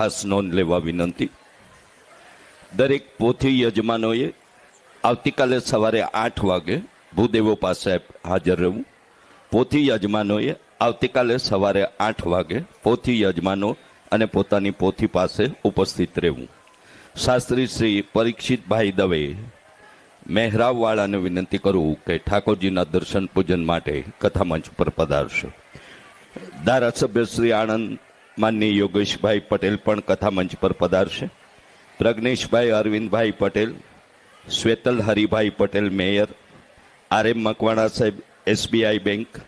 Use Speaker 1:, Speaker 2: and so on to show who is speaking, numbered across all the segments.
Speaker 1: ખાસ નોંધ લેવા વિનંતી. દરેક પોથી યજમાનોએ આવતીકાલે સવારે આઠ વાગે ભૂદેવો પાસે હાજર રહેવું. પોથી યજમાનોએ આવતીકાલે સવારે આઠ વાગે પોથી યજમાનો અને પોતાની પોથી પાસે ઉપસ્થિત રહેવું. શાસ્ત્રી શ્રી પરીક્ષિતભાઈ દવે મહેરાવવાળાને વિનંતી કરું કે ઠાકોરજીના દર્શન પૂજન માટે કથામંચ પર પધારશો. ધારાસભ્ય શ્રી આણંદ માનની યોગેશભાઈ પટેલ પણ કથામંચ પર પધારશે. Pragneshbhai Arvindbhai Patel Shvetal Haribhai Patel mayor, R M Makwana સાહેબ એસબીઆઈ બેંક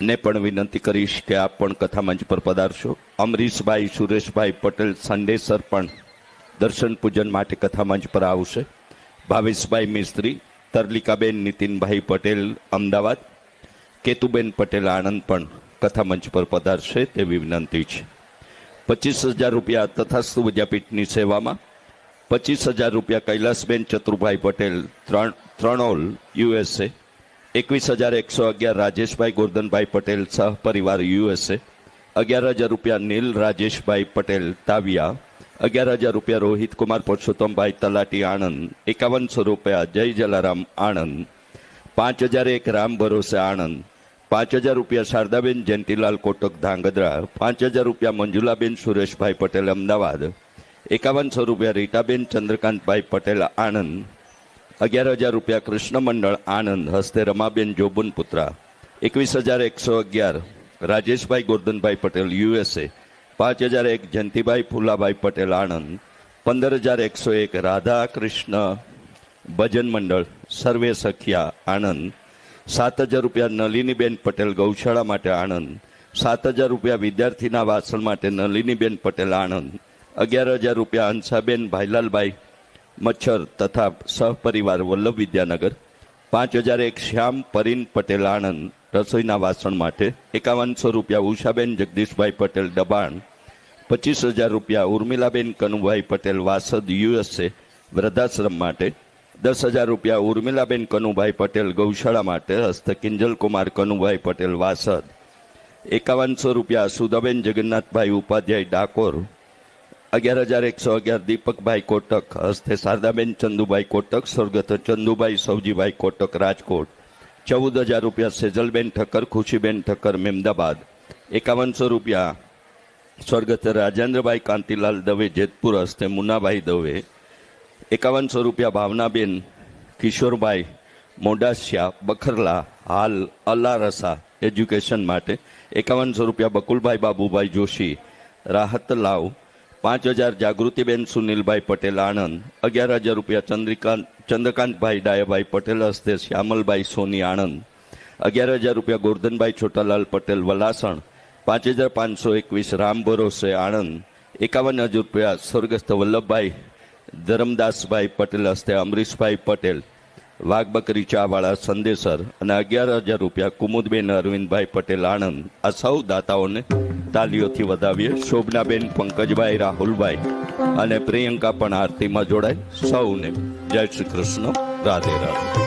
Speaker 1: ને પણ વિનંતી કરીશ કે આપ પણ કથામંચ પર પધારશો. અમરીશભાઈ, સુરેશભાઈ પટેલ સંડેસર પણ દર્શન પૂજન માટે કથામંચ પર આવશે. ભાવેશભાઈ મિસ્ત્રી, તરલિકાબેન નીતિનભાઈ પટેલ, અમદાવાદ. કેતુબેન પટેલ આણંદ પણ કથામંચ પર પધારશે તેવી વિનંતી છે. પચીસ હજાર રૂપિયા તથાસ્તુ વિદ્યાપીઠની સેવામાં, પચીસ હજાર રૂપિયા કૈલાસબેન ચતુરભાઈ પટેલ ત્રણ, ત્રણોલ યુએસએ એકવીસ હજાર એકસો અગિયાર રાજેશભાઈ ગોરધનભાઈ પટેલ સહપરિવાર યુએસએ અગિયાર હજાર રૂપિયા નીલ રાજેશભાઈ પટેલ તાવિયા, અગિયાર હજાર રૂપિયા રોહિત કુમાર પુરુષોત્તમભાઈ તલાટી આણંદ, એકાવનસો રૂપિયા જય જલારામ આણંદ, પાંચ હજાર એક રામ ભરોસે આણંદ પાંચ હજાર રૂપિયા શારદાબેન, જયંતિલાલ કોટક, ધાંગધ્રા, પાંચ હજાર રૂપિયા મંજુલાબેન, સુરેશભાઈ પટેલ, અમદાવાદ, એકાવનસો રૂપિયા રીટાબેન, ચંદ્રકાંતભાઈ પટેલ, આણંદ, અગિયાર હજાર રૂપિયા કૃષ્ણ મંડળ આણંદ, હસ્તે રમાબેન જોબુન પુત્રા એકવીસ હજાર એકસો અગિયાર, રાજેશભાઈ ગોરધનભાઈ પટેલ, યુએસએ, પાંચ હજાર એક, જયંતિભાઈ ફુલાભાઈ પટેલ, આણંદ, પંદર હજાર એકસો એક રાધા કૃષ્ણ ભજન મંડળ, સર્વે સખિયા, આણંદ સાત હજાર રૂપિયા નલિનીબેન પટેલ ગૌશાળા માટે આણંદ. સાત હજાર રૂપિયા વિદ્યાર્થીના વાસણ માટે નલિનીબેન પટેલ આણંદ. અગિયાર હજાર રૂપિયા હંસાબેન ભાઈલાલભાઈ મચ્છર તથા સહપરિવાર વલ્લભ વિદ્યાનગર. પાંચ હજાર એક શ્યામ પરીન પટેલ આણંદ. રસોઈના વાસણ માટે એકાવનસો રૂપિયા ઉષાબેન જગદીશભાઈ પટેલ દબાણ. પચીસ હજાર રૂપિયા ઉર્મિલાબેન કનુભાઈ પટેલ વાસદ યુએસએ વૃદ્ધાશ્રમ માટે દસ હજાર રૂપિયા ઉર્મિલાબેન કનુભાઈ પટેલ ગૌશાળા માટે હસ્ત કિંજલ કુમાર કનુભાઈ પટેલ વાસદ. એકાવનસો રૂપિયા સુધાબેન જગન્નાથભાઈ ઉપાધ્યાય ડાકોર. અગિયાર હજાર એકસો અગિયાર દીપકભાઈ કોટક. હસ્તે શારદાબેન ચંદુભાઈ કોટક. સ્વર્ગત ચંદુભાઈ સૌજીભાઈ કોટક રાજકોટ. ચૌદ હજાર રૂપિયા સેજલબેન ઠક્કર, ખુશીબેન ઠક્કર મેમદાબાદ. એકાવનસો રૂપિયા સ્વર્ગત રાજેન્દ્રભાઈ કાંતિલાલ દવે જેતપુર હસ્તે મુનાભાઈ દવે. એકાવનસો રૂપિયા ભાવનાબેન, કિશોરભાઈ, મોડાસિયા, બખરલા, હાલ, અલારસા એજ્યુકેશન માટે એકાવનસો રૂપિયા બકુલભાઈ બાબુભાઈ જોશી, રાહત લાવ, પાંચ હજાર જાગૃતિબેન સુનિલભાઈ પટેલ આણંદ, અગિયાર હજાર રૂપિયા ચંદ્રિકાંત, ચંદ્રકાંતભાઈ ડાયાભાઈ પટેલ હસ્તે શ્યામલભાઈ સોની આણંદ, અગિયાર હજાર રૂપિયા ગોરધનભાઈ છોટાલાલ પટેલ વલાસણ, પાંચ હજાર પાંચસો એકવીસ રામ ભરોસે આણંદ, એકાવન હજાર રૂપિયા સ્વર્ગસ્થ વલ્લભભાઈ ધરમદાસભાઈ પટેલ હસ્તે, અમરીશભાઈ પટેલ, વાઘબકરી ચાવાળા સંદેશર અને અગિયાર હજાર રૂપિયા કુમુદબેન, અરવિંદભાઈ પટેલ આણંદ આ સૌ દાતાઓને તાલીઓથી વધાવીએ. શોભનાબેન, પંકજભાઈ, રાહુલભાઈ અને પ્રિયંકા પણ આરતીમાં જોડાય. સૌને જય શ્રી કૃષ્ણ. રાધે રાધે.